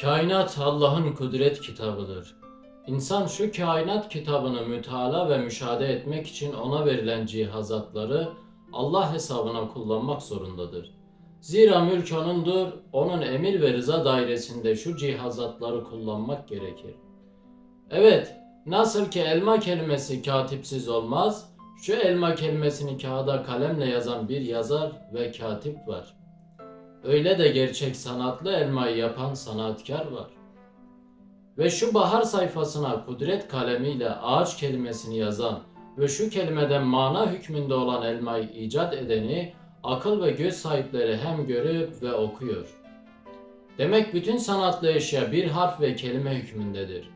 Kainat Allah'ın kudret kitabıdır. İnsan şu kainat kitabını mütala ve müşahede etmek için ona verilen cihazatları Allah hesabına kullanmak zorundadır. Zira mülk O'nundur, O'nun emir ve rıza dairesinde şu cihazatları kullanmak gerekir. Evet, nasıl ki elma kelimesi katipsiz olmaz, şu elma kelimesini kağıda kalemle yazan bir yazar ve katip var. Öyle de gerçek sanatlı elmayı yapan sanatkar var. Ve şu bahar sayfasına kudret kalemiyle ağaç kelimesini yazan ve şu kelimeden mana hükmünde olan elmayı icat edeni akıl ve göz sahipleri hem görüp ve okuyor. Demek bütün sanatlı eşya bir harf ve kelime hükmündedir.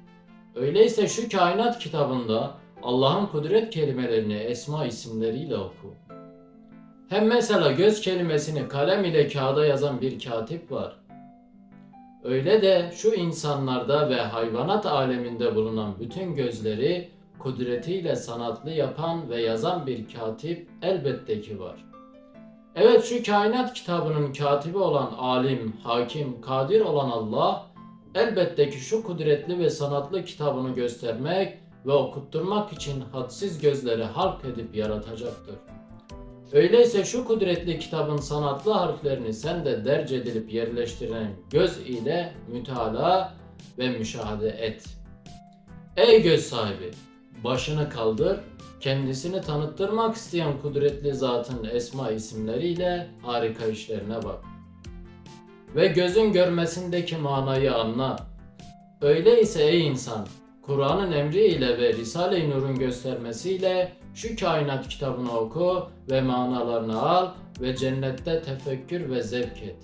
Öyleyse şu kainat kitabında Allah'ın kudret kelimelerini esma isimleriyle oku. Hem mesela göz kelimesini kalem ile kağıda yazan bir katip var. Öyle de şu insanlarda ve hayvanat aleminde bulunan bütün gözleri kudretiyle sanatlı yapan ve yazan bir katip elbette ki var. Evet şu kainat kitabının katibi olan alim, hakim, kadir olan Allah elbette ki şu kudretli ve sanatlı kitabını göstermek ve okutturmak için hadsiz gözleri halk edip yaratacaktır. Öyleyse şu kudretli kitabın sanatlı harflerini sen de derc edilip yerleştiren göz ile mütala ve müşahede et. Ey göz sahibi! Başını kaldır, kendisini tanıttırmak isteyen kudretli zatın esma isimleriyle harika işlerine bak. Ve gözün görmesindeki manayı anla. Öyleyse ey insan, Kur'an'ın emriyle ve Risale-i Nur'un göstermesiyle şu kainat kitabını oku ve manalarını al ve cennette tefekkür ve zevk et.